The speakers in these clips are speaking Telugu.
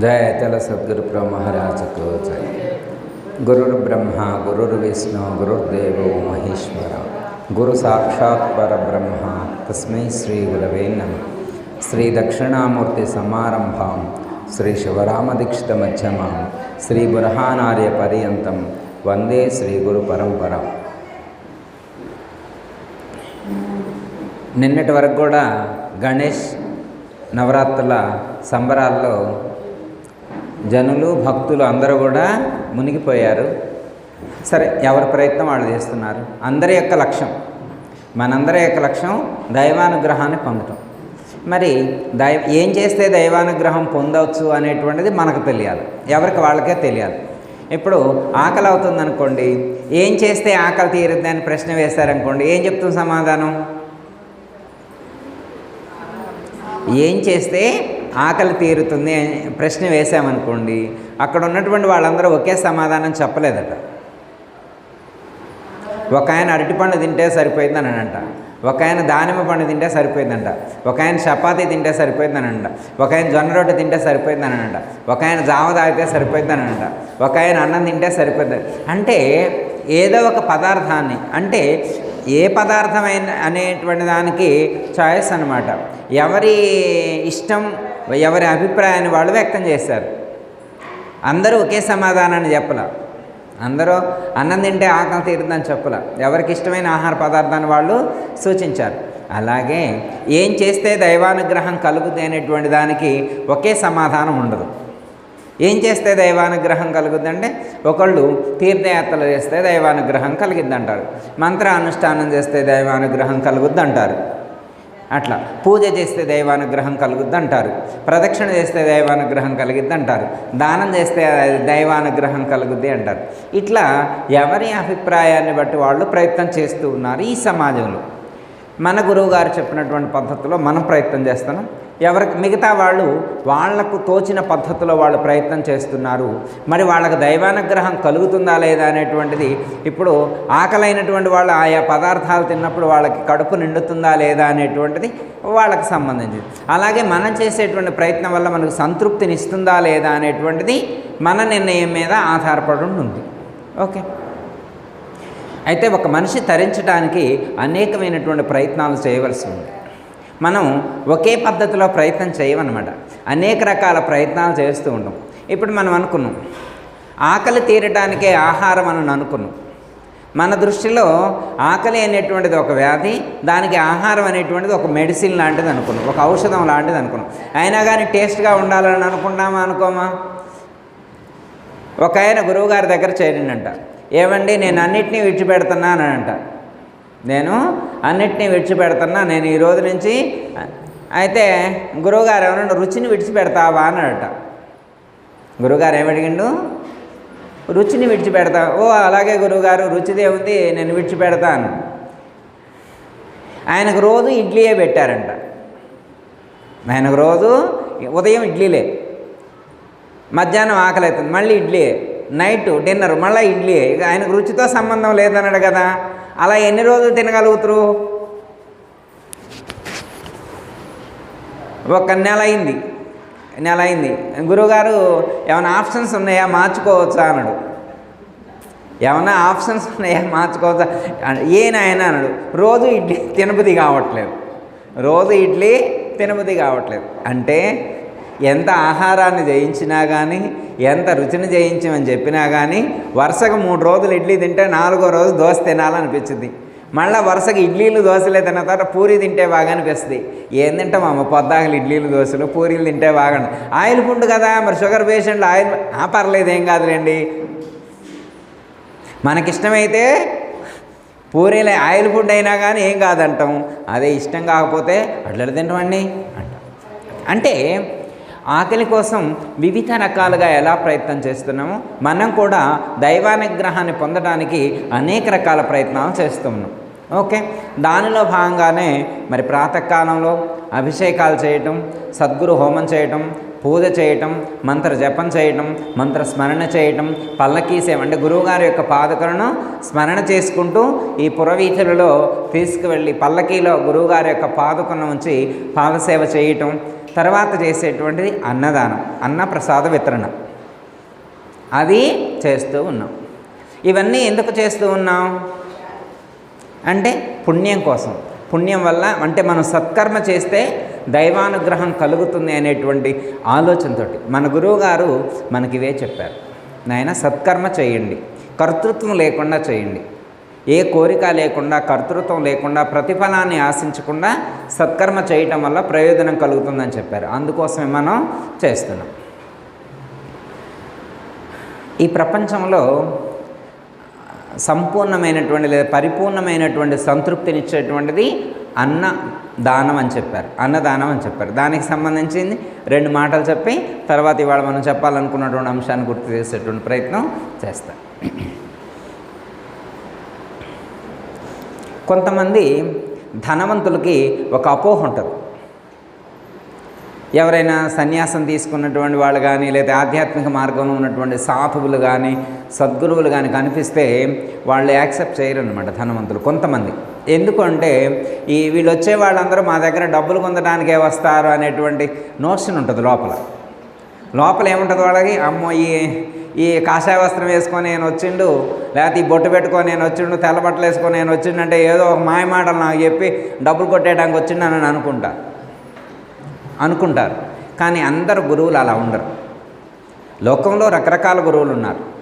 జయతల సద్గురు బ్రహ్మరాజకు జయ గురుర్ బ్రహ్మ గురుర్ విష్ణు గురుర్దేవో మహేశ్వర గురు సాక్షాత్ పరబ్రహ్మ తస్మై శ్రీ గురవే నమ శ్రీ దక్షిణామూర్తి సమారంభాం శ్రీ శివరామదీక్షిత మధ్యమాం శ్రీ బురహానార్య పర్యంతం వందే శ్రీ గురు పరంపర నిన్నటి వరకు కూడా గణేష్ నవరాత్రుల సంబరాల్లో జనులు భక్తులు అందరూ కూడా మునిగిపోయారు. సరే ఎవరి ప్రయత్నం వాళ్ళు చేస్తున్నారు? అందరి యొక్క లక్ష్యం. మనందరి యొక్క లక్ష్యం దైవానుగ్రహాన్ని పొందటం. మరి దైవ ఏం చేస్తే దైవానుగ్రహం పొందవచ్చు అనేటువంటిది మనకు తెలియాలి. ఎవరికి? వాళ్ళకే తెలియాలి. ఇప్పుడు ఆకలి అవుతుంది అనుకోండి ఏం చేస్తే ఆకలి తీరుద్ది అని ప్రశ్న వేశారనుకోండి ఏం చెప్తుంది సమాధానం? ఏం చేస్తే ఆకలి తీరుతుంది అని ప్రశ్న వేసామనుకోండి అక్కడ ఉన్నటువంటి వాళ్ళందరూ ఒకే సమాధానం చెప్పలేదట. ఒక ఆయన అరటిపండు తింటే సరిపోయిందని అంట ఒక ఆయన దానిమ్మ పండు తింటే సరిపోయిందంట. ఒక ఆయన చపాతీ తింటే సరిపోయిందనంట అంట ఒక ఆయన జొన్న రొట్టె తింటే సరిపోయిందని అంట ఒక ఆయన జామ తాగితే సరిపోయిందని అంట ఒక ఆయన అన్నం తింటే సరిపోయింది అంటే ఏదో ఒక పదార్థాన్ని అంటే ఏ పదార్థమైన అనేటువంటి దానికి చాయిస్ అనమాట ఎవరి ఇష్టం ఎవరి అభిప్రాయాన్ని వాళ్ళు వ్యక్తం చేశారు. అందరూ ఒకే సమాధానాన్ని చెప్పల. అందరూ అన్నం తింటే ఆకలి తీరుతుందని చెప్పలే. ఎవరికి ఇష్టమైన ఆహార పదార్థాన్ని వాళ్ళు సూచించారు. అలాగే ఏం చేస్తే దైవానుగ్రహం కలుగుతుంది అనేటువంటి దానికి ఒకే సమాధానం ఉండదు. ఏం చేస్తే దైవానుగ్రహం కలుగుద్దంటే ఒకళ్ళు తీర్థయాత్రలు చేస్తే దైవానుగ్రహం కలిగిద్ది అంటారు మంత్రానుష్ఠానం చేస్తే దైవానుగ్రహం కలుగుద్ది అంటారు అట్లా. పూజ చేస్తే దైవానుగ్రహం కలుగుద్ది అంటారు ప్రదక్షిణ చేస్తే దైవానుగ్రహం కలిగిద్ది అంటారు దానం చేస్తే దైవానుగ్రహం కలుగుద్ది అంటారు. ఇట్లా ఎవరి అభిప్రాయాన్ని బట్టి వాళ్ళు ప్రయత్నం చేస్తూ ఉన్నారు ఈ సమాజంలో. మన గురువుగారు చెప్పినటువంటి పద్ధతిలో మనం ప్రయత్నం చేస్తున్నాం. ఎవరికి మిగతా వాళ్ళు వాళ్ళకు తోచిన పద్ధతిలో వాళ్ళు ప్రయత్నం చేస్తున్నారు. మరి వాళ్ళకి దైవానుగ్రహం కలుగుతుందా లేదా అనేటువంటిది ఇప్పుడు ఆకలైనటువంటి వాళ్ళు ఆయా పదార్థాలు తిన్నప్పుడు వాళ్ళకి కడుపు నిండుతుందా లేదా అనేటువంటిది వాళ్ళకి సంబంధించింది. అలాగే మనం చేసేటువంటి ప్రయత్నం వల్ల మనకు సంతృప్తిని ఇస్తుందా లేదా అనేటువంటిది మన నిర్ణయం మీద ఆధారపడి ఉంటుంది. ఓకే? అయితే ఒక మనిషి తరించడానికి అనేకమైనటువంటి ప్రయత్నాలు చేయవలసి ఉంది. మనం ఒకే పద్ధతిలో ప్రయత్నం చేయమన్నమాట. అనేక రకాల ప్రయత్నాలు చేస్తూ ఉంటాం ఇప్పుడు మనం అనుకున్నాం. ఆకలి తీరడానికే ఆహారం అని అనుకున్నాం. మన దృష్టిలో ఆకలి అనేటువంటిది ఒక వ్యాధి దానికి ఆహారం అనేటువంటిది ఒక మెడిసిన్ లాంటిది అనుకున్నాం. ఒక ఔషధం లాంటిది అనుకున్నాం. అయినా కానీ టేస్ట్గా ఉండాలని అనుకున్నామా అనుకోమా? ఒక ఆయన గురువుగారి దగ్గర చేరిందంట ఏమండి నేను అన్నిటినీ విడిచిపెడుతున్నాను అంట నేను అన్నిటినీ విడిచిపెడుతున్నా. నేను ఈ రోజు నుంచి అయితే గురువుగారు ఏమన్నా రుచిని విడిచిపెడతావా అన్నాడట. గురువుగారు ఏమడిగిండు రుచిని విడిచిపెడతా ఓ అలాగే గురువుగారు రుచిదే ఉంది నేను విడిచిపెడతాను. ఆయనకు రోజు ఇడ్లీయే పెట్టారంట. ఆయనకు రోజు ఉదయం ఇడ్లీలే. మధ్యాహ్నం ఆకలి అవుతుంది మళ్ళీ ఇడ్లీ నైట్ డిన్నర్ మళ్ళీ ఇడ్లీ ఇక ఆయనకు రుచితో సంబంధం లేదన్నాడు కదా. అలా ఎన్ని రోజులు తినగలుగుతారు? ఒక నెల అయింది. నెల అయింది. గురువుగారు ఏమైనా ఆప్షన్స్ ఉన్నాయా? మార్చుకోవచ్చా అన్నాడు. ఏమైనా ఆప్షన్స్ ఉన్నాయా? మార్చుకోవచ్చా? ఏ నాయన అన్నాడు. రోజు ఇడ్లీ తినబుద్ధి కావట్లేదు. రోజు ఇడ్లీ తినబుద్ధి కావట్లేదు. అంటే ఎంత ఆహారాన్ని జయించినా కానీ ఎంత రుచిని జయించమని చెప్పినా కానీ వరుసగా మూడు రోజులు ఇడ్లీ తింటే నాలుగో రోజు దోశ తినాలనిపించింది మళ్ళీ వరుసగా ఇడ్లీలు దోశలే తిన్న తర్వాత పూరి తింటే బాగా అనిపిస్తుంది. ఏం తింటాం అమ్మ? పొద్దాకలు ఇడ్లీలు దోశలు పూరీలు తింటే బాగా ఆయిల్ ఫుడ్ కదా మరి షుగర్ పేషెంట్లు ఆయిల్ పర్లేదు ఏం కాదులేండి. మనకిష్టమైతే పూరీలే ఆయిల్ ఫుడ్ అయినా కానీ ఏం కాదంటాం. అదే ఇష్టం కాకపోతే అట్లా తింటామండి. అంటాం అంటే ఆకలి కోసం వివిధ రకాలుగా ఎలా ప్రయత్నం చేస్తున్నామో మనం కూడా దైవానుగ్రహాన్ని పొందడానికి అనేక రకాల ప్రయత్నాలు చేస్తున్నాం. ఓకే? దానిలో భాగంగానే మరి ప్రాతకాలంలో అభిషేకాలు చేయటం సద్గురు హోమం చేయటం పూజ చేయటం మంత్ర జపం చేయటం మంత్ర స్మరణ చేయటం పల్లకీ సేవ అంటే గురువుగారి యొక్క పాదకులను స్మరణ చేసుకుంటూ ఈ పురవీధులలో తీసుకువెళ్ళి పల్లకీలో గురువుగారి యొక్క పాదకులను ఉంచి పాదసేవ చేయటం తర్వాత చేసేటువంటిది అన్నదానం అన్న ప్రసాద వితరణ. అది చేస్తూ ఉన్నాం. ఇవన్నీ ఎందుకు చేస్తూ ఉన్నాం? అంటే పుణ్యం కోసం. పుణ్యం వల్ల అంటే మనం సత్కర్మ చేస్తే దైవానుగ్రహం కలుగుతుంది అనేటువంటి ఆలోచనతో మన గురువు గారు మనకి ఇవే చెప్పారు. నాయన సత్కర్మ చేయండి. కర్తృత్వం లేకుండా చేయండి. ఏ కోరిక లేకుండా కర్తృత్వం లేకుండా ప్రతిఫలాన్ని ఆశించకుండా సత్కర్మ చేయటం వల్ల ప్రయోజనం కలుగుతుందని చెప్పారు. అందుకోసమే మనం చేస్తున్నాం. ఈ ప్రపంచంలో సంపూర్ణమైనటువంటి లేదా పరిపూర్ణమైనటువంటి సంతృప్తినిచ్చేటువంటిది అన్న దానం అని చెప్పారు. అన్నదానం అని చెప్పారు. దానికి సంబంధించింది రెండు మాటలు చెప్పి తర్వాత ఇవాళ మనం చెప్పాలనుకున్నటువంటి అంశాన్ని గుర్తు చేసేటువంటి ప్రయత్నం చేస్తాం. కొంతమంది ధనవంతులకి ఒక అపోహ ఉంటుంది. ఎవరైనా సన్యాసం తీసుకున్నటువంటి వాళ్ళు కానీ లేదా ఆధ్యాత్మిక మార్గంలో ఉన్నటువంటి సాధువులు కానీ సద్గురువులు కానీ కనిపిస్తే వాళ్ళు యాక్సెప్ట్ చేయరు అనమాట ధనవంతులు కొంతమంది. ఎందుకంటే ఈ వీళ్ళు వచ్చే వాళ్ళందరూ మా దగ్గర డబ్బులు పొందడానికే వస్తారు అనేటువంటి నోషన్ ఉంటుంది లోపల. లోపల ఏముంటుంది వాళ్ళకి? అమ్మో ఈ ఈ కాషాయ వస్త్రం వేసుకొని నేను వచ్చిండు లేకపోతే ఈ బొట్టు పెట్టుకొని నేను వచ్చిండు తెల్ల బట్టలు వేసుకొని నేను వచ్చిండంటే ఏదో ఒక మాయ మాటలు నాకు చెప్పి డబ్బులు కొట్టేయడానికి వచ్చిండు అని అనుకుంటా. అనుకుంటారు. కానీ అందరు గురువులు అలా ఉండరు. లోకంలో రకరకాల గురువులు ఉన్నారు.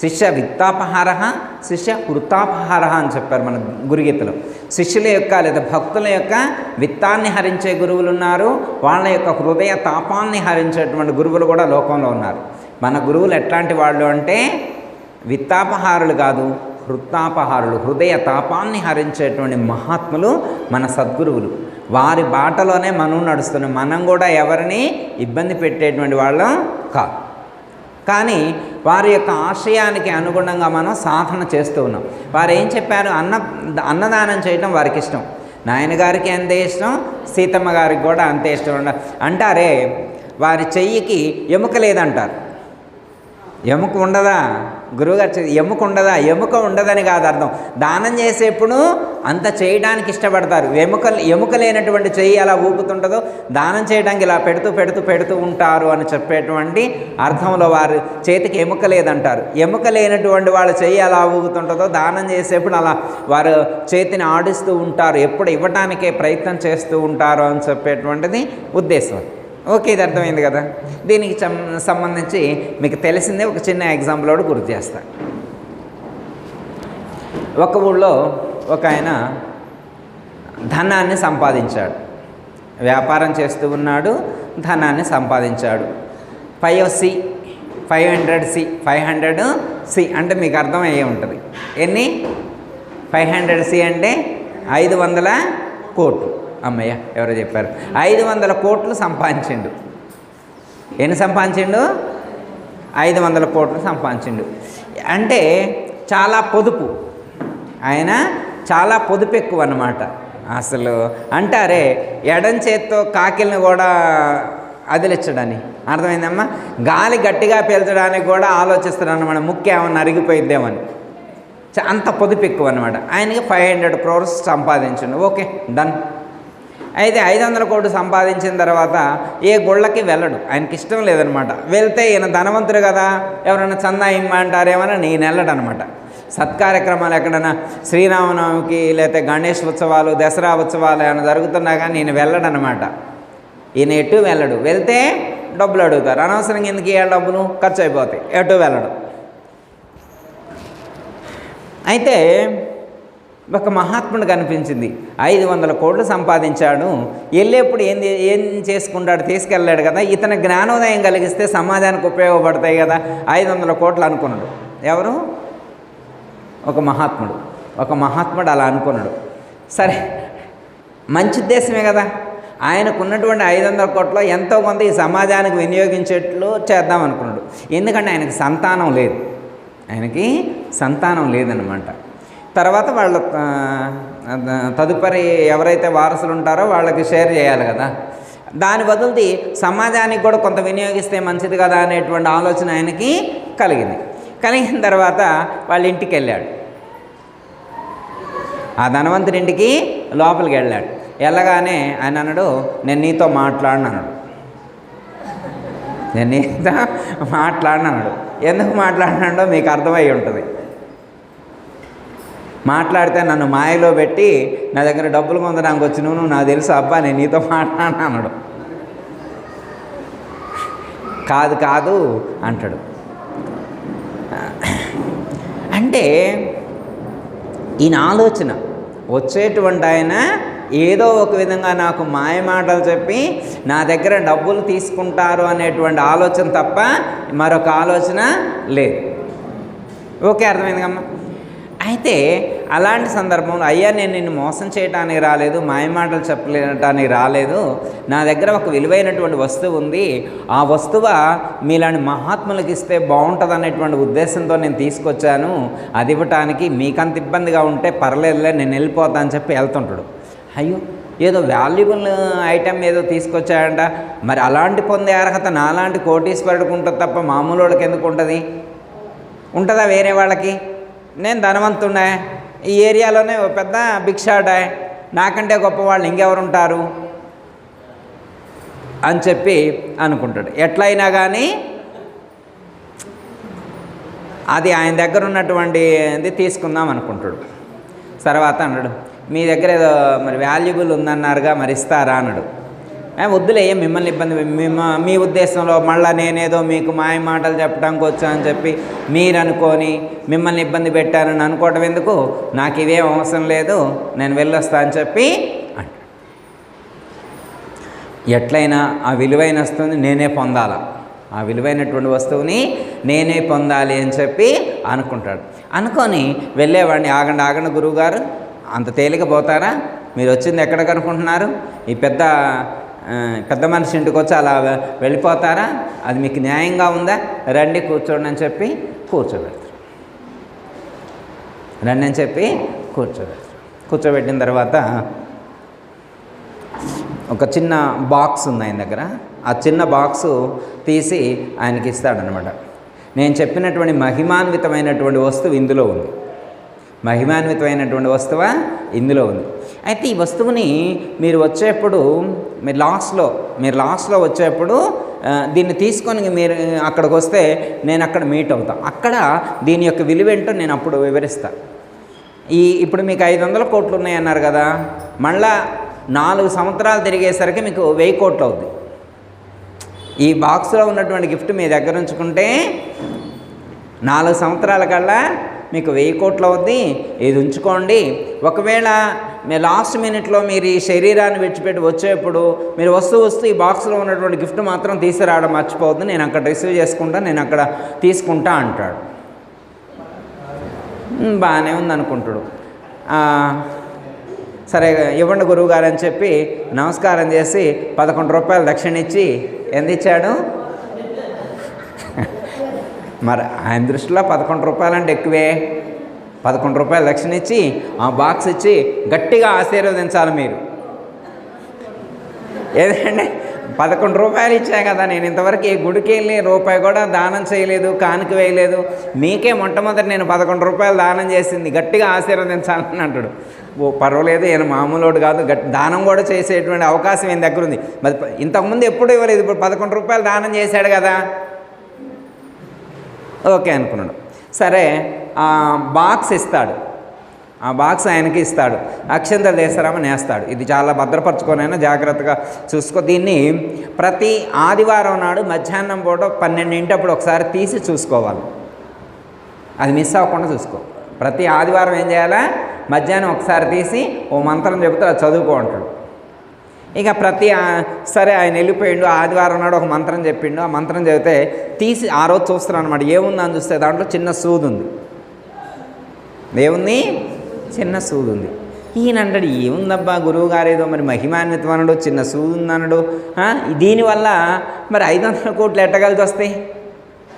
శిష్య విత్తాపహార శిష్య వృత్తాపహారహ అని చెప్పారు మన గురుగీతలో. శిష్యుల యొక్క లేదా భక్తుల యొక్క విత్తాన్ని హరించే గురువులు ఉన్నారు. వాళ్ళ యొక్క హృదయ తాపాన్ని హరించేటువంటి గురువులు కూడా లోకంలో ఉన్నారు. మన గురువులు ఎట్లాంటి వాళ్ళు అంటే విత్తాపహారులు కాదు హృత్తాపహారులు హృదయ తాపాన్ని హరించేటువంటి మహాత్ములు మన సద్గురువులు. వారి బాటలోనే మనం నడుస్తున్నాం. మనం కూడా ఎవరిని ఇబ్బంది పెట్టేటువంటి వాళ్ళం కాదు. కానీ వారి యొక్క ఆశయానికి అనుగుణంగా మనం సాధన చేస్తూ ఉన్నాం. వారు ఏం చెప్పారు? అన్న అన్నదానం చేయడం వారికి ఇష్టం. నాయనగారికి అంతే ఇష్టం? సీతమ్మ గారికి కూడా అంతే ఇష్టం. అంటారే వారి చెయ్యికి ఎముక లేదంటారు. ఎముక ఉండదా? గురువుగారు ఎముక ఉండదా? ఎముక ఉండదని కాదు అర్థం. దానం చేసేప్పుడు అంత చేయడానికి ఇష్టపడతారు. ఎముక ఎముక లేనటువంటి చెయ్యి అలా ఊపుతుంటుందో దానం చేయడానికి ఇలా పెడుతూ పెడుతూ పెడుతూ ఉంటారు అని చెప్పేటువంటి అర్థంలో వారు చేతికి ఎముక లేదంటారు. ఎముక లేనటువంటి వాళ్ళ చెయ్యి అలా ఊగుతుంటుందో దానం చేసేప్పుడు అలా వారు చేతిని ఆడిస్తూ ఉంటారు. ఎప్పుడు ఇవ్వటానికే ప్రయత్నం చేస్తూ ఉంటారు అని చెప్పేటువంటిది ఉద్దేశం. ఓకే ఇది అర్థమైంది కదా. దీనికి సం- సంబంధించి మీకు తెలిసిందే ఒక చిన్న ఎగ్జాంపుల్ కూడా గుర్తు చేస్తా. ఒక ఊళ్ళో ఒక ఆయన ధనాన్ని సంపాదించాడు. వ్యాపారం చేస్తూ ఉన్నాడు ధనాన్ని సంపాదించాడు. Five C five hundred C five hundred C అంటే మీకు అర్థమయ్యే ఉంటుంది. ఎన్ని? ఫైవ్ హండ్రెడ్ సి అంటే ఐదు వందల కోట్లు. అమ్మయ్య ఎవరో చెప్పారు. ఐదు వందల కోట్లు సంపాదించిండు. ఎన్ని సంపాదించిండు? ఐదు వందల కోట్లు సంపాదించిండు. అంటే చాలా పొదుపు. ఆయన చాలా పొదుపు ఎక్కువ అన్నమాట. అసలు అంటారే ఎడం చేత్తో కాకిల్ని కూడా అదిలిచ్చడని. అర్థమైందమ్మా? గాలి గట్టిగా పీల్చడానికి కూడా ఆలోచిస్తున్నాడు అనమాట ముఖ్య ఏమన్నా అరిగిపోయిద్దేమని. చ- అంత పొదుపు ఎక్కువ అనమాట ఆయనకి ఫైవ్ హండ్రెడ్ క్రోర్స్ సంపాదించండి. ఓకే డన్ అయితే ఐదు వందల కోట్లు సంపాదించిన తర్వాత ఏ గుళ్ళకి వెళ్ళడు. ఆయనకి ఇష్టం లేదనమాట. వెళ్తే ఈయన ధనవంతుడు కదా. ఎవరైనా చందా ఇమ్మంటారేమని నేను వెళ్ళడు అనమాట సత్కార్యక్రమాలు ఎక్కడైనా శ్రీరామనవమికి లేకపోతే గణేష్ ఉత్సవాలు దసరా ఉత్సవాలు ఏమైనా జరుగుతున్నా కానీ నేను వెళ్ళడనమాట. ఈయన ఎటు వెళ్ళడు. వెళ్తే డబ్బులు అడుగుతారు. అనవసరంగా ఎందుకు ఏ డబ్బులు? ఖర్చు అయిపోతాయి. ఎటు వెళ్ళడు. అయితే ఒక మహాత్ముడు కనిపించింది. ఐదు వందల కోట్లు సంపాదించాడు. వెళ్ళేప్పుడు ఏం ఏం చేసుకుంటాడు? తీసుకెళ్ళాడు కదా. ఇతని జ్ఞానోదయం కలిగిస్తే సమాజానికి ఉపయోగపడతాయి కదా. ఐదు వందల కోట్లు అనుకున్నాడు. ఎవరు? ఒక మహాత్ముడు. ఒక మహాత్ముడు అలా అనుకున్నాడు. సరే మంచి ఉద్దేశమే కదా. ఆయనకు ఉన్నటువంటి ఐదు వందల కోట్లో ఎంతో కొంత ఈ సమాజానికి వినియోగించేట్లు చేద్దాం అనుకున్నాడు. ఎందుకంటే ఆయనకి సంతానం లేదు. ఆయనకి సంతానం లేదనమాట తర్వాత వాళ్ళ తదుపరి ఎవరైతే వారసులు ఉంటారో వాళ్ళకి షేర్ చేయాలి కదా. దాని బదులుది సమాజానికి కూడా కొంత వినియోగిస్తే మంచిది కదా అనేటువంటి ఆలోచన ఆయనకి కలిగింది. కలిగిన తర్వాత వాళ్ళ ఇంటికి వెళ్ళాడు. ఆ ధనవంతుడి ఇంటికి లోపలికి వెళ్ళాడు. వెళ్ళగానే ఆయన అన్నాడు నేను నీతో మాట్లాడినాడు నేను నీతో మాట్లాడినాడు ఎందుకు మాట్లాడినాడో మీకు అర్థమై ఉంటుంది. మాట్లాడితే నన్ను మాయలో పెట్టి నా దగ్గర డబ్బులు పొందడానికి వచ్చి నువ్వు నాకు తెలుసు అబ్బా నేను నీతో మాట్లాడినా అన్నాడు. కాదు కాదు అంటాడు. అంటే ఈయన ఆలోచన వచ్చేటువంటి ఆయన ఏదో ఒక విధంగా నాకు మాయ మాటలు చెప్పి నా దగ్గర డబ్బులు తీసుకుంటారు అనేటువంటి ఆలోచన తప్ప మరొక ఆలోచన లేదు. ఓకే అర్థమైందిగమ్మా అయితే అలాంటి సందర్భంలో అయ్యా నేను నిన్ను మోసం చేయడానికి రాలేదు మాయమాటలు చెప్పలేటానికి రాలేదు. నా దగ్గర ఒక విలువైనటువంటి వస్తువు ఉంది. ఆ వస్తువు మీలాంటి మహాత్ములకు ఇస్తే బాగుంటుంది అనేటువంటి ఉద్దేశంతో నేను తీసుకొచ్చాను. అది ఇవ్వటానికి మీకంత ఇబ్బందిగా ఉంటే పర్లేదులే నేను వెళ్ళిపోతా అని చెప్పి వెళ్తుంటాడు. అయ్యో ఏదో వాల్యుబుల్ ఐటెం ఏదో తీసుకొచ్చాడంట. మరి అలాంటి పొందే అర్హత నాలాంటి కోటీశ్వరుడికి ఉంటుంది తప్ప మామూలు వాళ్ళకి ఎందుకు ఉంటుంది? ఉంటుందా వేరే వాళ్ళకి? నేను ధనవంతుడే ఈ ఏరియాలోనే ఓ పెద్ద భిక్షాడే నాకంటే గొప్ప వాళ్ళు అని చెప్పి అనుకుంటాడు. ఎట్లయినా కానీ అది ఆయన దగ్గర ఉన్నటువంటిది తీసుకుందాం అనుకుంటాడు. తర్వాత అన్నాడు మీ దగ్గర ఏదో మరి వాల్యుబుల్ ఉందన్నారుగా మరి ఇస్తారా అన్నాడు. వద్దులే మిమ్మల్ని ఇబ్బంది మీ ఉద్దేశంలో మళ్ళీ నేనేదో మీకు మాయ మాటలు చెప్పడానికి వచ్చానని చెప్పి మీరు అనుకొని మిమ్మల్ని ఇబ్బంది పెట్టానని అనుకోవటం ఎందుకు? నాకు ఇవేం అవసరం లేదు నేను వెళ్ళొస్తా అని చెప్పి ఎట్లయినా ఆ విలువైన వస్తువుని నేనే పొందాలా. ఆ విలువైనటువంటి వస్తువుని నేనే పొందాలి అని చెప్పి అనుకుంటాడు. అనుకొని వెళ్ళేవాడిని ఆగండి ఆగండి గురువుగారు అంత తేలిక పోతారా? మీరు వచ్చింది ఎక్కడ కనుక్కుంటున్నారు? ఈ పెద్ద పెద్ద మనిషి ఇంటికి వచ్చి అలా వెళ్ళిపోతారా? అది మీకు న్యాయంగా ఉందా? రండి కూర్చోండి అని చెప్పి కూర్చోబెడతారు. రండి అని చెప్పి కూర్చోబెడతారు. కూర్చోబెట్టిన తర్వాత ఒక చిన్న బాక్స్ ఉంది ఆయన దగ్గర. ఆ చిన్న బాక్సు తీసి ఆయనకి ఇస్తాడనమాట నేను చెప్పినటువంటి మహిమాన్వితమైనటువంటి వస్తువు ఇందులో ఉంది. మహిమాన్వితమైనటువంటి వస్తువు? ఇందులో ఉంది. అయితే ఈ వస్తువుని మీరు వచ్చేప్పుడు మీరు లాస్ట్లో మీరు లాస్ట్లో వచ్చేప్పుడు దీన్ని తీసుకొని మీరు అక్కడికి వస్తే నేను అక్కడ మీట్ అవుతాను అక్కడ దీని యొక్క విలువేంటో నేను అప్పుడు వివరిస్తాను ఈ ఇప్పుడు మీకు ఐదు వందల కోట్లు ఉన్నాయన్నారు కదా మళ్ళా నాలుగు సంవత్సరాలు తిరిగేసరికి మీకు వెయ్యి కోట్లు అవుద్ది. ఈ బాక్స్లో ఉన్నటువంటి గిఫ్ట్ మీ దగ్గర ఉంచుకుంటే నాలుగు సంవత్సరాల కల్లా మీకు వెయ్యి కోట్లు అవుద్ది ఇది ఉంచుకోండి. ఒకవేళ మీ లాస్ట్ మినిట్లో మీరు ఈ శరీరాన్ని విడిచిపెట్టి వచ్చేప్పుడు మీరు వస్తూ వస్తూ ఈ బాక్స్లో ఉన్నటువంటి గిఫ్ట్ మాత్రం తీసుకురావడం మర్చిపోవద్దు. నేను అక్కడ రిసీవ్ చేసుకుంటా నేను అక్కడ తీసుకుంటా అంటాడు. బాగానే ఉంది అనుకుంటాడు సరే ఇవ్వండి గురువుగారు అని చెప్పి నమస్కారం చేసి పదకొండు రూపాయలు దక్షిణ ఇచ్చి ఎంత ఇచ్చాడు? మరి ఆయన దృష్టిలో పదకొండు రూపాయలు అంటే ఎక్కువే. పదకొండు రూపాయలు దక్షిణ ఇచ్చి ఆ బాక్స్ ఇచ్చి గట్టిగా ఆశీర్వదించాలి మీరు. ఏదంటే పదకొండు రూపాయలు ఇచ్చా కదా నేను ఇంతవరకు ఏ గుడికి వెళ్ళి రూపాయి కూడా దానం చేయలేదు కానుక వేయలేదు. మీకే మొట్టమొదటి నేను పదకొండు రూపాయలు దానం చేసింది గట్టిగా ఆశీర్వదించాలని అంటాడు. ఓ పర్వాలేదు ఈయన మామూలుడు కాదు గట్టి దానం కూడా చేసేటువంటి అవకాశం ఈయన దగ్గర ఉంది. మరి ఇంతకుముందు ఎప్పుడు ఇవ్వలేదు ఇప్పుడు పదకొండు రూపాయలు దానం చేశాడు కదా. ఓకే అనుకున్నాడు. సరే ఆ బాక్స్ ఇస్తాడు. ఆ బాక్స్ ఆయనకి ఇస్తాడు. అక్షంత దేశరామని నేస్తాడు. ఇది చాలా భద్రపరచుకోనైనా జాగ్రత్తగా చూసుకో. దీన్ని ప్రతి ఆదివారం నాడు మధ్యాహ్నం పూట పన్నెండింటప్పుడు ఒకసారి తీసి చూసుకోవాలి. అది మిస్ అవ్వకుండా చూసుకో. ప్రతి ఆదివారం ఏం చేయాలా? మధ్యాహ్నం ఒకసారి తీసి ఓ మంత్రం చెబుతూ అది చదువుకో అంటాడు. ఇక ప్రతి సరే ఆయన వెళ్ళిపోయిండు ఆదివారం నాడు ఒక మంత్రం చెప్పిండు. ఆ మంత్రం చెబితే తీసి ఆ రోజు చూస్తున్నాను అనమాట ఏముందని చూస్తే దాంట్లో చిన్న సూది ఉంది. ఏముంది? చిన్న సూది ఉంది. ఈయన అంటాడు ఏముందబ్బా గురువు గారు ఏదో మరి మహిమాన్వితం అనడు చిన్న సూది ఉందనడు అనడు దీనివల్ల మరి ఐదు వందల కోట్లు ఎట్టగలిసి వస్తాయి?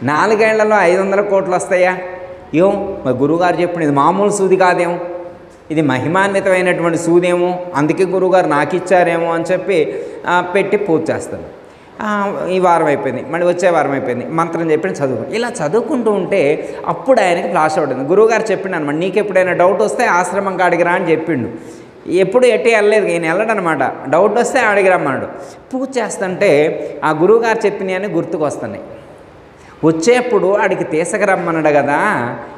నాలుగేళ్ళలో ఐదు వందల కోట్లు వస్తాయా? ఏం మరి గురువుగారు చెప్పిన ఇది మామూలు సూది కాదేమో. ఇది మహిమాన్వితమైనటువంటి సూదేమో అందుకే గురువుగారు నాకు ఇచ్చారేమో అని చెప్పి పెట్టి పూజ చేస్తాను. ఈ వారం అయిపోయింది మళ్ళీ వచ్చే వారం అయిపోయింది మంత్రం చెప్పిన చదువు. ఇలా చదువుకుంటూ ఉంటే అప్పుడు ఆయనకి ఫ్లాష్ అవుతుంది గురువుగారు చెప్పిండు అనమాట నీకు ఎప్పుడైనా డౌట్ వస్తే ఆశ్రమం కాడికి రా అని చెప్పిండు. ఎప్పుడు ఎట్టి వెళ్ళలేదు ఈయన వెళ్ళడనమాట. డౌట్ వస్తే అడిగి రమ్మన్నాడు పూజ చేస్తుంటే ఆ గురువుగారు చెప్పినవి గుర్తుకొస్తున్నాయి. వచ్చేప్పుడు ఆడికి తీసకరమ్మన్నాడు కదా.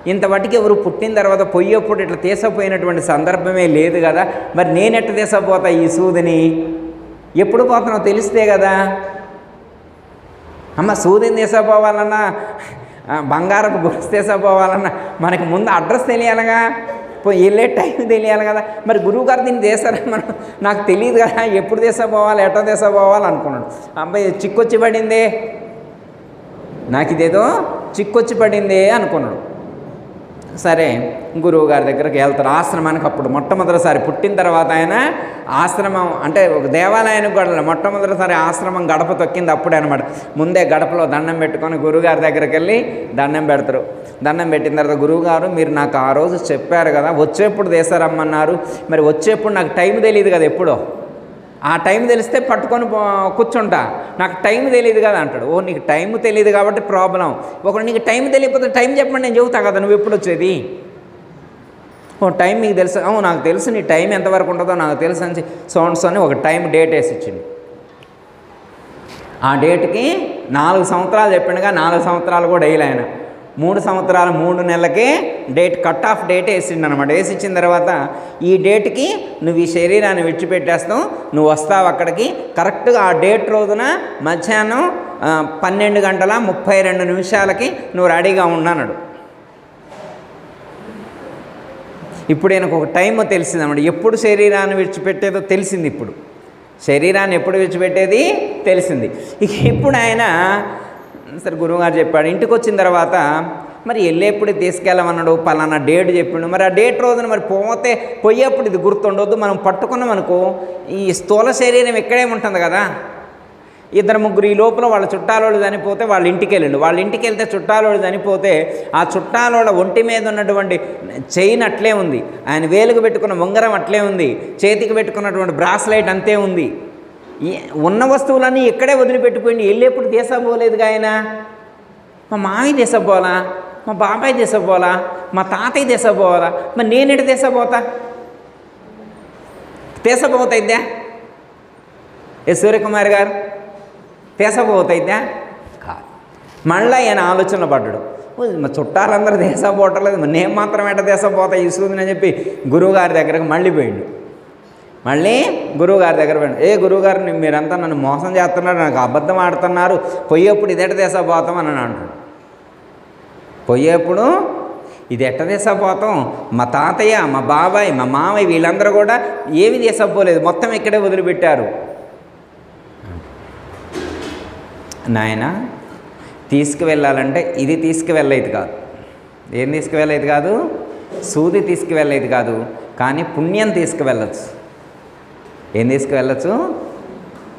ఇంతవరకు ఎవరు పుట్టిన తర్వాత పొయ్యేప్పుడు ఇట్లా తీసపోయినటువంటి సందర్భమే లేదు కదా. మరి నేను ఎట్ట తీసపోతా ఈ సూదిని? ఎప్పుడు పోతున్నావు తెలిస్తే కదా. అమ్మ సూదిని తీసపోవాలన్నా బంగారపు గొలుసు తీసపోవాలన్నా మనకి ముందు అడ్రస్ తెలియాలిగా. పోయి వెళ్ళే టైం తెలియాలి కదా. మరి గురువు గారు దీన్ని చేస్తారా మనం నాకు తెలియదు కదా. ఎప్పుడు తీసపోవాలి ఎట్లా తీసపోవాలి అనుకున్నాడు. అబ్బాయి చిక్కొచ్చి పడిందే. నాకు ఇదేదో చిక్కొచ్చి పడింది అనుకున్నాడు. సరే గురువు గారి దగ్గరికి వెళ్తారు. ఆశ్రమానికి అప్పుడు మొట్టమొదటిసారి పుట్టిన తర్వాత ఆయన ఆశ్రమం అంటే ఒక దేవాలయానికి కూడా మొట్టమొదటిసారి ఆశ్రమం గడప తొక్కింది అప్పుడే అనమాట ముందే గడపలో దండం పెట్టుకొని గురువుగారి దగ్గరికి వెళ్ళి దండం పెడతారు. దండం పెట్టిన తర్వాత గురువుగారు మీరు నాకు ఆ రోజు చెప్పారు కదా వచ్చేప్పుడు దేశారమ్మన్నారు. మరి వచ్చేప్పుడు నాకు టైం తెలియదు కదా ఎప్పుడో. ఆ టైం తెలిస్తే పట్టుకొని పో- కూర్చుంటా. నాకు టైం తెలియదు కదా అంటాడు. ఓ నీకు టైం తెలియదు కాబట్టి ప్రాబ్లం. ఒకడు నీకు టైం తెలియకపోతే టైం చెప్పండి నేను చెబుతా కదా నువ్వు ఎప్పుడు వచ్చేది? ఓ టైం మీకు తెలుసు. అవును నాకు తెలుసు నీ టైం ఎంతవరకు ఉంటుందో నాకు తెలుసు అని సోన్స్ అని ఒక టైం డేట్ వేసి ఇచ్చింది ఆ డేట్కి నాలుగు సంవత్సరాలు చెప్పిండగా నాలుగు సంవత్సరాలు కూడా వేయలే ఆయన. మూడు సంవత్సరాలు మూడు నెలలకే డేట్ కట్ ఆఫ్ డేట్ వేసిండు అనమాట వేసి ఇచ్చిన తర్వాత ఈ డేట్కి నువ్వు ఈ శరీరాన్ని విడిచిపెట్టేస్తావు నువ్వు వస్తావు అక్కడికి. కరెక్ట్గా ఆ డేట్ రోజున మధ్యాహ్నం పన్నెండు గంటల ముప్పై రెండు నిమిషాలకి నువ్వు రెడీగా ఉన్నానడు ఇప్పుడు ఈయనకు ఒక టైం తెలిసింది ఎప్పుడు శరీరాన్ని విడిచిపెట్టేదో తెలిసింది ఇప్పుడు. శరీరాన్ని ఎప్పుడు విడిచిపెట్టేది తెలిసింది. ఇక ఇప్పుడు ఆయన సరే గురువుగారు చెప్పాడు ఇంటికి వచ్చిన తర్వాత మరి వెళ్ళేప్పుడు తీసుకెళ్ళమన్నాడు పలానా డేట్ చెప్పిండు. మరి ఆ డేట్ రోజున మరి పోతే పోయేప్పుడు ఇది గుర్తుండొద్దు మనం పట్టుకున్నాం అనుకో ఈ స్థూల శరీరం ఇక్కడే ఉంటుంది కదా. ఇద్దరు ముగ్గురు ఈ లోపల వాళ్ళ చుట్టాలోడు చనిపోతే వాళ్ళ ఇంటికి వెళ్ళండు వాళ్ళ ఇంటికి వెళ్తే చుట్టాలోడు చనిపోతే ఆ చుట్టాలోడ ఒంటి మీద ఉన్నటువంటి చైన్ అట్లే ఉంది. ఆయన వేలుకు పెట్టుకున్న ఉంగరం అట్లే ఉంది. చేతికి పెట్టుకున్నటువంటి బ్రాస్లైట్ అంతే ఉంది. ఉన్న వస్తువులన్నీ ఇక్కడే వదిలిపెట్టిపోయింది వెళ్ళేప్పుడు తీసపోలేదుగా ఆయన? మా మామయ్య తీసపోలా మా బాబాయ్ తీసపోలా మా తాతయ్య తీసపోవాలా మరి నేనెటు తీసపోతా తీసపోతాయిద్దా ఏ సూర్యకుమార్ గారు? తీసపోతాయిద్దా కాదు. మళ్ళీ ఆయన ఆలోచన పడ్డాడు. మా చుట్టాలందరూ దేశపోవట్లేదు మరి నేను మాత్రం ఎట దేశపోతా ఈ సూదిని అని చెప్పి గురువుగారి దగ్గరకు మళ్ళీ పోయిండు. మళ్ళీ గురువుగారి దగ్గర పోయిండు. ఏ గురువుగారు మీరంతా నన్ను మోసం చేస్తున్నారు నాకు అబద్ధం ఆడుతున్నారు. పోయేప్పుడు ఇదెట దేశపోతాం అని అంటాడు పోయేప్పుడు ఇది ఎట్ట దేశపోతాం మా తాతయ్య మా బాబాయ్ మా మామయ్య వీళ్ళందరూ కూడా ఏమి దేశపోలేదు మొత్తం ఇక్కడే వదిలిపెట్టారు. నాయన తీసుకువెళ్ళాలంటే ఇది తీసుకువెళ్ళేది కాదు. ఏం తీసుకువెళ్ళేది కాదు? సూది తీసుకువెళ్ళేది కాదు. కానీ పుణ్యం తీసుకువెళ్ళచ్చు. ఏం తీసుకువెళ్ళచ్చు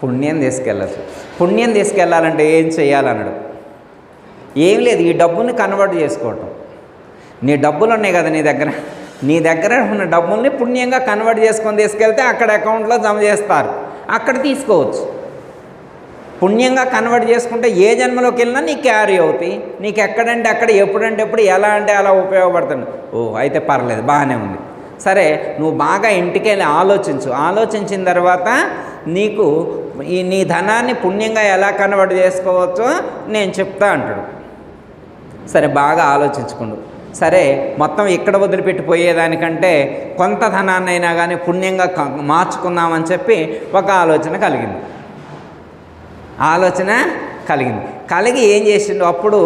పుణ్యం తీసుకెళ్ళచ్చు. పుణ్యం తీసుకెళ్ళాలంటే ఏం చేయాలన్నాడు? ఏం లేదు ఈ డబ్బుని కన్వర్ట్ చేసుకోవటం. నీ డబ్బులు ఉన్నాయి కదా నీ దగ్గర? నీ దగ్గర ఉన్న డబ్బుల్ని పుణ్యంగా కన్వర్ట్ చేసుకొని తీసుకెళ్తే అక్కడ అకౌంట్లో జమ చేస్తారు. అక్కడ తీసుకోవచ్చు. పుణ్యంగా కన్వర్ట్ చేసుకుంటే ఏ జన్మలోకి వెళ్ళినా నీకు క్యారీ అవుతాయి. నీకు ఎక్కడంటే అక్కడ ఎప్పుడంటే ఎప్పుడు ఎలా అంటే అలా ఉపయోగపడుతుంది. ఓ అయితే పర్లేదు బాగానే ఉంది. సరే నువ్వు బాగా ఇంటికెళ్ళి ఆలోచించు. ఆలోచించిన తర్వాత నీకు ఈ నీ ధనాన్ని పుణ్యంగా ఎలా కన్వర్ట్ చేసుకోవచ్చో నేను చెప్తా అంటాడు. సరే బాగా ఆలోచించుకుండు. సరే మొత్తం ఇక్కడ వదిలిపెట్టి పోయేదానికంటే కొంత ధనాన్ని అయినా కానీ పుణ్యంగా మార్చుకుందామని చెప్పి ఒక ఆలోచన కలిగింది. ఆలోచన కలిగింది. కలిగి ఏం చేసిండు? అప్పుడు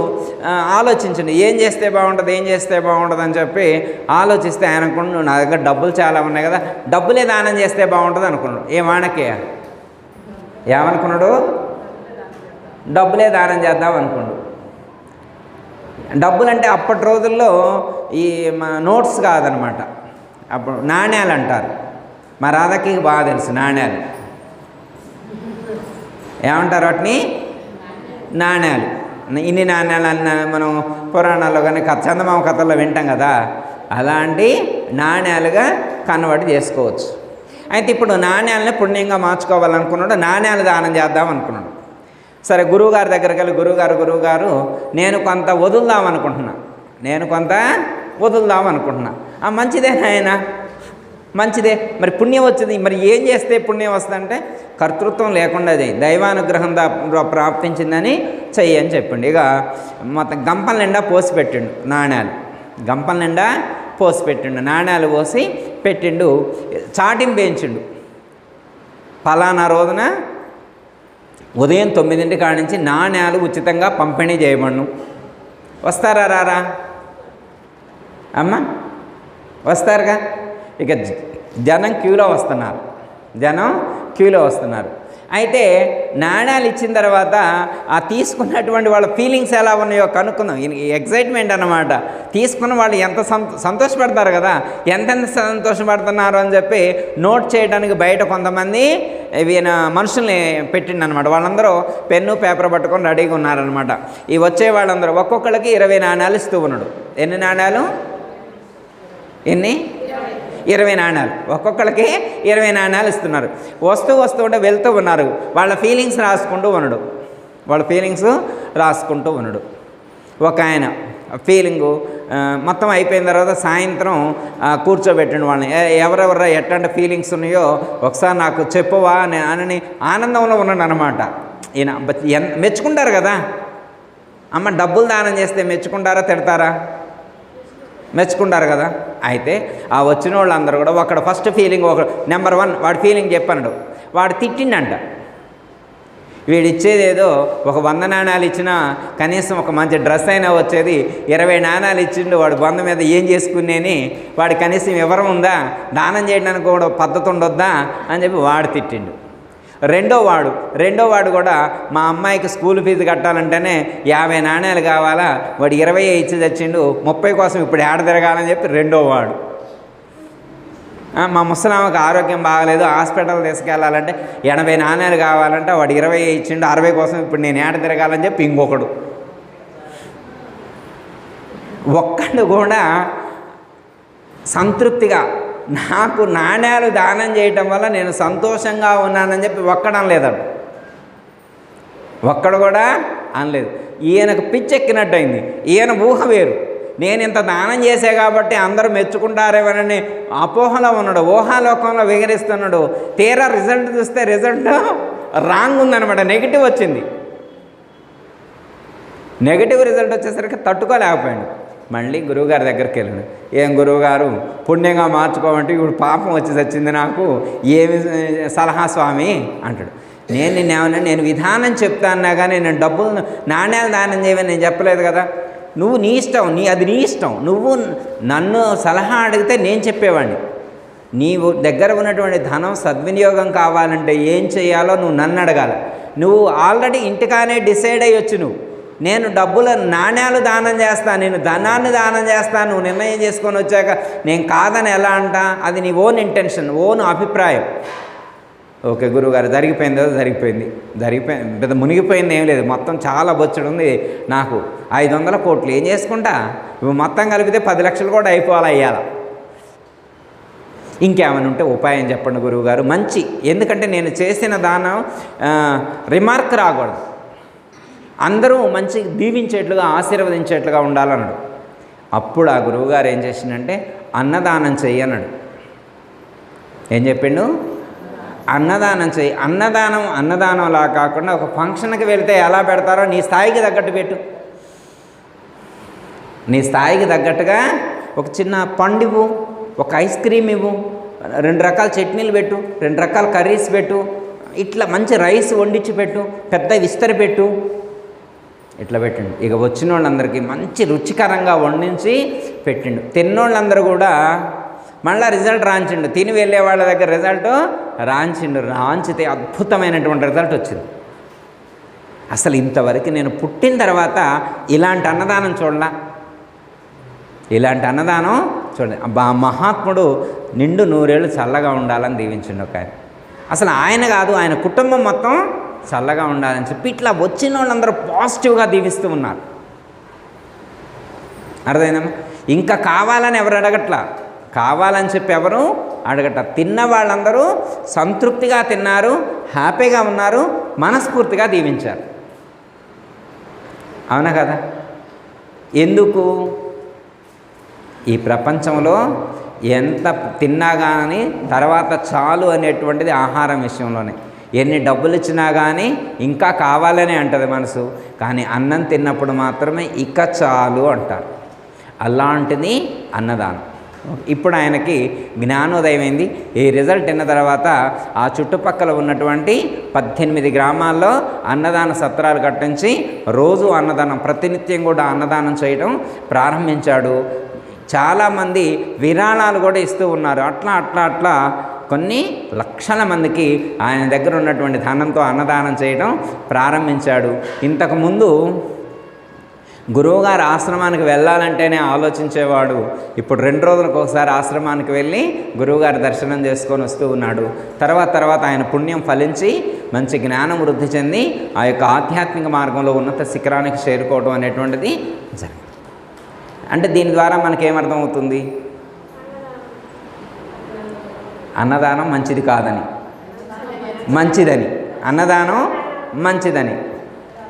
ఆలోచించండి. ఏం చేస్తే బాగుంటుంది? ఏం చేస్తే బాగుంటుంది అని చెప్పి ఆలోచిస్తే ఆయన అనుకున్నాడు నా దగ్గర డబ్బులు చాలా ఉన్నాయి కదా డబ్బులే దానం చేస్తే బాగుంటుంది అనుకున్నాడు. ఏమానకే ఏమనుకున్నాడు? డబ్బులే దానం చేద్దాం అనుకున్నాడు. డబ్బులు అంటే అప్పటి రోజుల్లో ఈ మా నోట్స్ కాదనమాట. అప్పుడు నాణ్యాలు అంటారు. మా రాధకి బాగా తెలుసు నాణ్యాలు ఏమంటారు వాటిని? నాణ్యాలు ఇన్ని నాణ్యాలు అన్న మనం పురాణాల్లో కానీ కథ చందమామ కథల్లో వింటాం కదా అలాంటి నాణ్యాలుగా కన్వర్ట్ చేసుకోవచ్చు. అయితే ఇప్పుడు నాణ్యాలని పుణ్యంగా మార్చుకోవాలనుకున్నాడు నాణ్యాలు దానం చేద్దాం అనుకున్నాడు. సరే గురువుగారి దగ్గరికి వెళ్ళి గురువుగారు గురువుగారు నేను కొంత వదులుదాం అనుకుంటున్నా. నేను కొంత వదులుదాం అనుకుంటున్నా. ఆ మంచిదే నాయన మంచిదే. మరి పుణ్యం వచ్చింది. మరి ఏం చేస్తే పుణ్యం వస్తుందంటే కర్తృత్వం లేకుండా అది దైవానుగ్రహం దా ప్రాప్తించిందని చెయ్యి అని చెప్పిండు. ఇక మొత్తం గంపల నిండా పోసి పెట్టిండు నాణ్యాలు గంపల నిండా పోసి పెట్టిండు. నాణ్యాలు పోసి పెట్టిండు. చాటింపు వేయించిండు. ఫలానా రోజున ఉదయం తొమ్మిదింటి కాడ నుంచి నాణ్యాలు ఉచితంగా పంపిణీ చేయబడును. వస్తారా రారా? అమ్మా వస్తారుగా? ఇక జ- జనం క్యూలో వస్తున్నారు. జనం క్యూలో వస్తున్నారు. అయితే నాణాలు ఇచ్చిన తర్వాత ఆ తీసుకున్నటువంటి వాళ్ళ ఫీలింగ్స్ ఎలా ఉన్నాయో కనుక్కుందాం. ఎక్సైట్మెంట్ అన్నమాట. తీసుకున్న వాళ్ళు ఎంత సంతోషపడతారు కదా? ఎంతెంత సంతోషపడుతున్నారు అని చెప్పి నోట్ చేయడానికి బయట కొంతమంది ఈయన మనుషుల్ని పెట్టిండనమాట వాళ్ళందరూ పెన్ను పేపర్ పట్టుకొని రెడీగా ఉన్నారనమాట ఈ వచ్చే వాళ్ళందరూ ఒక్కొక్కరికి ఇరవై నాణాలు ఇస్తూ ఉన్నాడు. ఎన్ని నాణ్యాలు ఎన్ని? ఇరవై నాణ్యాలు ఒక్కొక్కరికి ఇరవై నాణ్యాలు ఇస్తున్నారు. వస్తూ వస్తూ ఉంటే వెళ్తూ ఉన్నారు. వాళ్ళ ఫీలింగ్స్ రాసుకుంటూ ఉన్నాడు వాళ్ళ ఫీలింగ్స్ రాసుకుంటూ ఉన్నాడు ఒక ఆయన ఫీలింగు మొత్తం అయిపోయిన తర్వాత సాయంత్రం కూర్చోబెట్టండి వాళ్ళని. ఎవరెవరు ఎట్లాంటి ఫీలింగ్స్ ఉన్నాయో ఒకసారి నాకు చెప్పువా? అని అని ఆనందంలో ఉన్నాడు అనమాట ఈయన మెచ్చుకుంటారు కదా. అమ్మ డబ్బులు దానం చేస్తే మెచ్చుకుంటారా తిడతారా? మెచ్చుకుంటారు కదా? అయితే ఆ వచ్చిన వాళ్ళందరూ కూడా ఒకడు ఫస్ట్ ఫీలింగ్ ఒక నెంబర్ వన్ వాడి ఫీలింగ్ చెప్పన్నాడు వాడు తిట్టిండంట. వీడు ఇచ్చేదేదో ఒక వంద నాణాలు ఇచ్చినా కనీసం ఒక మంచి డ్రెస్ అయినా వచ్చేది ఇరవై నాణాలు ఇచ్చిండు వాడు వంద మీద ఏం చేసుకునేని? వాడి కనీసం వివరం ఉందా? దానం చేయడానికి కూడా పద్ధతి ఉండొద్దా? అని చెప్పి వాడు తిట్టిండు. రెండో వాడు. రెండో వాడు కూడా మా అమ్మాయికి స్కూల్ ఫీజు కట్టాలంటేనే యాభై నాణ్యాలు కావాలా? వాడు ఇరవై ఇచ్చి తెచ్చిండు. ముప్పై కోసం ఇప్పుడు ఏడ తిరగాలని చెప్పి రెండో వాడు. మా ముసలామకి ఆరోగ్యం బాగలేదు. హాస్పిటల్ తీసుకెళ్ళాలంటే ఎనభై నాణ్యాలు కావాలంటే వాడు ఇరవై ఇచ్చిండు. అరవై కోసం ఇప్పుడు నేను ఏడ తిరగాలని చెప్పి ఇంకొకడు. ఒక్కడు కూడా సంతృప్తిగా నాకు నాణ్యాలు దానం చేయటం వల్ల నేను సంతోషంగా ఉన్నానని చెప్పి ఒక్కడం లేదట ఒక్కడు కూడా అనలేదు. ఈయనకు పిచ్చెక్కినట్టు అయింది ఈయన ఊహ వేరు. నేను ఇంత దానం చేసే కాబట్టి అందరూ మెచ్చుకుంటారేమోనని అపోహలో ఉన్నాడు. ఊహాలోకంలో విహరిస్తున్నాడు. తీరా రిజల్ట్ చూస్తే రిజల్ట్ రాంగ్ ఉందనమాట నెగిటివ్ వచ్చింది. నెగిటివ్ రిజల్ట్ వచ్చేసరికి తట్టుకోలేకపోయాడు. మళ్ళీ గురువుగారి దగ్గరికి వెళ్ళాను. ఏం గురువుగారు? పుణ్యంగా మార్చుకోమంటే ఇప్పుడు పాపం వచ్చి వచ్చింది నాకు. ఏమి సలహా స్వామి? అంటాడు. నేను నిన్నేమన్నా నేను విధానం చెప్తాన్నా కానీ నేను డబ్బులు నాణ్యాలు దానం చేయమని నేను చెప్పలేదు కదా. నువ్వు నీ ఇష్టం నీ అది నీ ఇష్టం. నువ్వు నన్ను సలహా అడిగితే నేను చెప్పేవాడిని నీవు దగ్గర ఉన్నటువంటి ధనం సద్వినియోగం కావాలంటే ఏం చేయాలో నువ్వు నన్ను అడగాలి. నువ్వు ఆల్రెడీ ఇంటికానే డిసైడ్ అయ్యొచ్చు నువ్వు. నేను డబ్బుల నాణ్యాలు దానం చేస్తాను నేను ధనాన్ని దానం చేస్తాను నువ్వు నిర్ణయం చేసుకొని వచ్చాక నేను కాదని ఎలా అంటా? అది నీ ఓన్ ఇంటెన్షన్ ఓన్ అభిప్రాయం. ఓకే గురువుగారు జరిగిపోయింది? జరిగిపోయింది. జరిగిపోయింది పెద్ద మునిగిపోయింది ఏం లేదు. మొత్తం చాలా బొచ్చడు ఉంది. నాకు ఐదు వందల కోట్లు ఏం చేసుకుంటా? ఇవి మొత్తం కలిపితే పది లక్షలు కూడా అయిపోవాలి అయ్యాల. ఇంకేమైనా ఉంటే ఉపాయం చెప్పండి గురువుగారు. మంచి ఎందుకంటే నేను చేసిన దానం రిమార్క్ రాకూడదు. అందరూ మంచి దీవించేట్లుగా ఆశీర్వదించేట్లుగా ఉండాలన్నాడు. అప్పుడు ఆ గురువుగారు ఏం చేసిండంటే అన్నదానం చెయ్యి అన్నాడు. ఏం చెప్పిండు? అన్నదానం చెయ్యి. అన్నదానం అన్నదానంలా కాకుండా ఒక ఫంక్షన్కి వెళ్తే ఎలా పెడతారో నీ స్థాయికి తగ్గట్టు పెట్టు. నీ స్థాయికి తగ్గట్టుగా ఒక చిన్న పండు ఇవ్వు ఒక ఐస్ క్రీమ్ ఇవ్వు రెండు రకాల చట్నీలు పెట్టు రెండు రకాల కర్రీస్ పెట్టు ఇట్లా మంచి రైస్ వండించి పెట్టు పెద్ద విస్తరి పెట్టు ఇట్లా పెట్టండి. ఇక వచ్చిన వాళ్ళందరికీ మంచి రుచికరంగా వండించి పెట్టిండు. తిన్నోళ్ళందరూ కూడా మళ్ళీ రిజల్ట్ రాంచిండు. తిని వెళ్ళే వాళ్ళ దగ్గర రిజల్ట్ రాంచిండు. రాంచితే అద్భుతమైనటువంటి రిజల్ట్ వచ్చింది. అసలు ఇంతవరకు నేను పుట్టిన తర్వాత ఇలాంటి అన్నదానం చూడలా. ఇలాంటి అన్నదానం చూడండి అబ్బా ఆ మహాత్ముడు నిండు నూరేళ్ళు చల్లగా ఉండాలని దీవించిండు ఒక ఆయన. అసలు ఆయన కాదు ఆయన కుటుంబం మొత్తం చల్లగా ఉండాలని చెప్పి ఇట్లా వచ్చిన వాళ్ళందరూ పాజిటివ్గా దీవిస్తూ ఉన్నారు. అర్థమైందమ్మా? ఇంకా కావాలని ఎవరు అడగట్లా? కావాలని చెప్పి ఎవరు అడగట తిన్న వాళ్ళందరూ సంతృప్తిగా తిన్నారు హ్యాపీగా ఉన్నారు మనస్ఫూర్తిగా దీవించారు. అవునా కదా? ఎందుకు? ఈ ప్రపంచంలో ఎంత తిన్నా కానీ తర్వాత చాలు అనేటువంటిది ఆహారం విషయంలోనే. ఎన్ని డబ్బులు ఇచ్చినా కానీ ఇంకా కావాలని అంటుంది మనసు. కానీ అన్నం తిన్నప్పుడు మాత్రమే ఇక చాలు అంటారు. అలాంటిది అన్నదానం. ఇప్పుడు ఆయనకి జ్ఞానోదయం అయింది. ఈ రిజల్ట్ అయిన తర్వాత ఆ చుట్టుపక్కల ఉన్నటువంటి పద్దెనిమిది గ్రామాల్లో అన్నదాన సత్రాలు కట్టించి రోజు అన్నదానం ప్రతినిత్యం కూడా అన్నదానం చేయడం ప్రారంభించాడు. చాలామంది విరాళాలు కూడా ఇస్తూ ఉన్నారు. అట్లా అట్లా అట్లా కొన్ని లక్షల మందికి ఆయన దగ్గర ఉన్నటువంటి ధనంతో అన్నదానం చేయడం ప్రారంభించాడు. ఇంతకుముందు గురువుగారు ఆశ్రమానికి వెళ్ళాలంటేనే ఆలోచించేవాడు. ఇప్పుడు రెండు రోజులకు ఒకసారి ఆశ్రమానికి వెళ్ళి గురువుగారి దర్శనం చేసుకొని వస్తూ ఉన్నాడు. తర్వాత తర్వాత ఆయన పుణ్యం ఫలించి మంచి జ్ఞానం వృద్ధి చెంది ఆ యొక్క ఆధ్యాత్మిక మార్గంలో ఉన్నత శిఖరానికి చేరుకోవడం అనేటువంటిది జరిగింది. అంటే దీని ద్వారా మనకేమర్థం అవుతుంది అన్నదానం మంచిది కాదని. మంచిదని. అన్నదానం మంచిదని.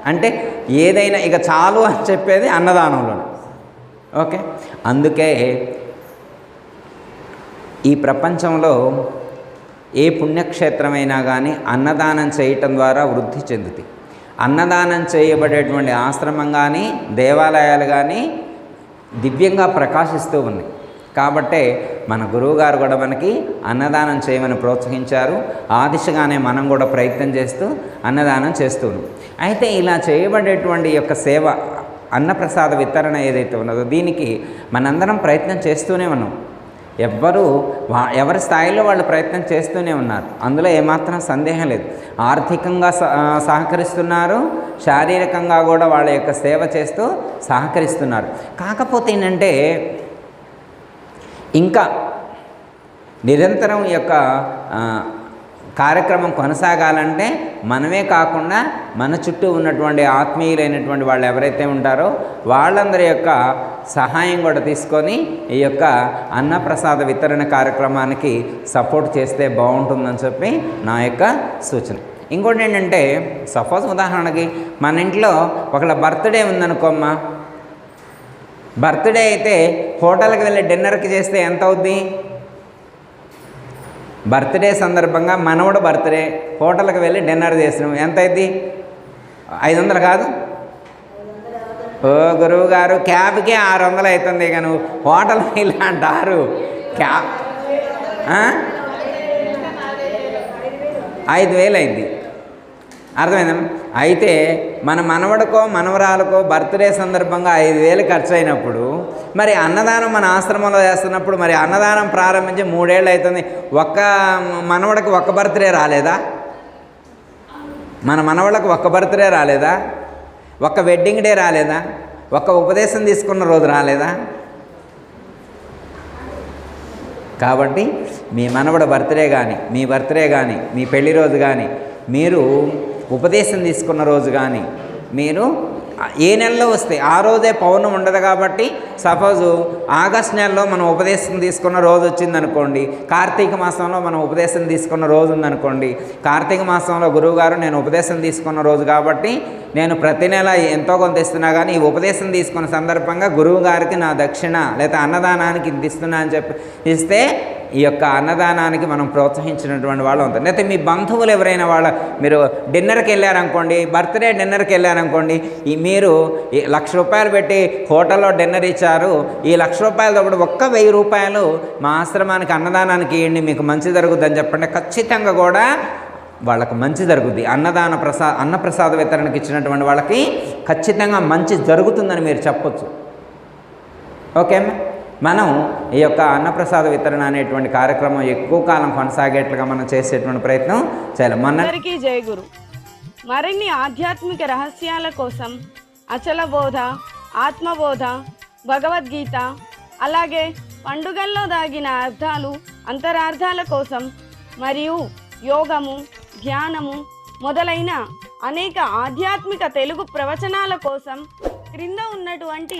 అంటే ఏదైనా ఇక చాలు అని చెప్పేది అన్నదానంలోనే. ఓకే? అందుకే ఈ ప్రపంచంలో ఏ పుణ్యక్షేత్రమైనా కానీ అన్నదానం చేయటం ద్వారా వృద్ధి చెందుతాయి. అన్నదానం చేయబడేటువంటి ఆశ్రమం కానీ దేవాలయాలు కానీ దివ్యంగా ప్రకాశిస్తూ ఉన్నాయి. కాబట్టే మన గురువుగారు కూడా మనకి అన్నదానం చేయమని ప్రోత్సహించారు. ఆ దిశగానే మనం కూడా ప్రయత్నం చేస్తూ అన్నదానం చేస్తున్నాం అయితే ఇలా చేయబడేటువంటి యొక్క సేవ అన్నప్రసాద వితరణ ఏదైతే ఉన్నదో దీనికి మనందరం ప్రయత్నం చేస్తూనే ఉన్నాం. ఎవ్వరూ వా ఎవరి స్థాయిలో వాళ్ళు ప్రయత్నం చేస్తూనే ఉన్నారు. అందులో ఏమాత్రం సందేహం లేదు. ఆర్థికంగా సహకరిస్తున్నారు. శారీరకంగా కూడా వాళ్ళ యొక్క సేవ చేస్తూ సహకరిస్తున్నారు. కాకపోతే ఏంటంటే ఇంకా నిరంతరం ఈ యొక్క కార్యక్రమం కొనసాగాలంటే మనమే కాకుండా మన చుట్టూ ఉన్నటువంటి ఆత్మీయులైనటువంటి వాళ్ళు ఎవరైతే ఉంటారో వాళ్ళందరి యొక్క సహాయం కూడా తీసుకొని ఈ యొక్క అన్నప్రసాద వితరణ కార్యక్రమానికి సపోర్ట్ చేస్తే బాగుంటుందని చెప్పి నా యొక్క సూచన. ఇంకోటి ఏంటంటే సపోజ్ ఉదాహరణకి మన ఇంట్లో ఒకళ్ళ బర్త్డే ఉందనుకోమ్మా బర్త్డే అయితే హోటల్కి వెళ్ళి డిన్నర్కి చేస్తే ఎంత అవుద్ది? బర్త్డే సందర్భంగా మనవడు బర్త్డే హోటల్కి వెళ్ళి డిన్నర్ చేసినాం. ఎంత అయింది ఐదు వందలు కాదు? ఓ గురువు గారు క్యాబ్కే ఆరు వందలు అవుతుంది ఇక నువ్వు. హోటల్కి ఇలా అంటారు క్యాబ్ ఐదు వేలు అయింది అర్థమైందా? అయితే మన మనవడికో మనవరాలకో బర్త్డే సందర్భంగా ఐదు వేలు ఖర్చు అయినప్పుడు మరి అన్నదానం మన ఆశ్రమంలో చేస్తున్నప్పుడు మరి అన్నదానం ప్రారంభించి మూడేళ్ళు అవుతుంది ఒక్క మనవడికి ఒక్క బర్త్డే రాలేదా? మన మనవళ్ళకి ఒక్క బర్త్డే రాలేదా? ఒక్క వెడ్డింగ్ డే రాలేదా? ఒక్క ఉపదేశం తీసుకున్న రోజు రాలేదా? కాబట్టి మీ మనవడ బర్త్డే కానీ మీ బర్త్డే కానీ మీ పెళ్ళి రోజు కానీ మీరు ఉపదేశం తీసుకున్న రోజు కానీ మీరు ఏ నెలలో వస్తే ఆ రోజే పౌర్ణం ఉండదు కాబట్టి సపోజు ఆగస్ట్ నెలలో మనం ఉపదేశం తీసుకున్న రోజు వచ్చిందనుకోండి కార్తీక మాసంలో మనం ఉపదేశం తీసుకున్న రోజు ఉందనుకోండి కార్తీక మాసంలో గురువుగారు నేను ఉపదేశం తీసుకున్న రోజు కాబట్టి నేను ప్రతి నెల ఎంతో కొంత ఇస్తున్నా కానీ ఈ ఉపదేశం తీసుకున్న సందర్భంగా గురువు గారికి నా దక్షిణ లేదా అన్నదానానికి ఇంత ఇస్తున్నా అని చెప్పి ఇస్తే ఈ యొక్క అన్నదానానికి మనం ప్రోత్సహించినటువంటి వాళ్ళు ఉంటారు. లేకపోతే మీ బంధువులు ఎవరైనా వాళ్ళ మీరు డిన్నర్కి వెళ్ళారనుకోండి బర్త్డే డిన్నర్కి వెళ్ళారనుకోండి ఈ మీరు ఈ లక్ష రూపాయలు పెట్టి హోటల్లో డిన్నర్ ఇచ్చారు ఈ లక్ష రూపాయలతో కూడా ఒక్క వెయ్యి రూపాయలు మా ఆశ్రమానికి అన్నదానానికి ఇవ్వండి మీకు మంచి జరుగుద్దని చెప్పండి ఖచ్చితంగా కూడా వాళ్ళకు మంచి జరుగుద్ది. అన్నదాన ప్రసా అన్నప్రసాద వితరణకు ఇచ్చినటువంటి వాళ్ళకి ఖచ్చితంగా మంచి జరుగుతుందని మీరు చెప్పొచ్చు. ఓకే మనం ఈ యొక్క అన్నప్రసాద వితరణ అనేటువంటి కార్యక్రమం ఎక్కువ కాలం కొనసాగేట్లుగా మనం చేసేటువంటి ప్రయత్నం చేయాలి. మొన్న అందరికీ మరిన్ని ఆధ్యాత్మిక రహస్యాల కోసం అచల బోధ ఆత్మబోధ భగవద్గీత అలాగే పండుగల్లో దాగిన అర్థాలు అంతరార్థాల కోసం మరియు యోగము ధ్యానము మొదలైన అనేక ఆధ్యాత్మిక తెలుగు ప్రవచనాల కోసం క్రింద ఉన్నటువంటి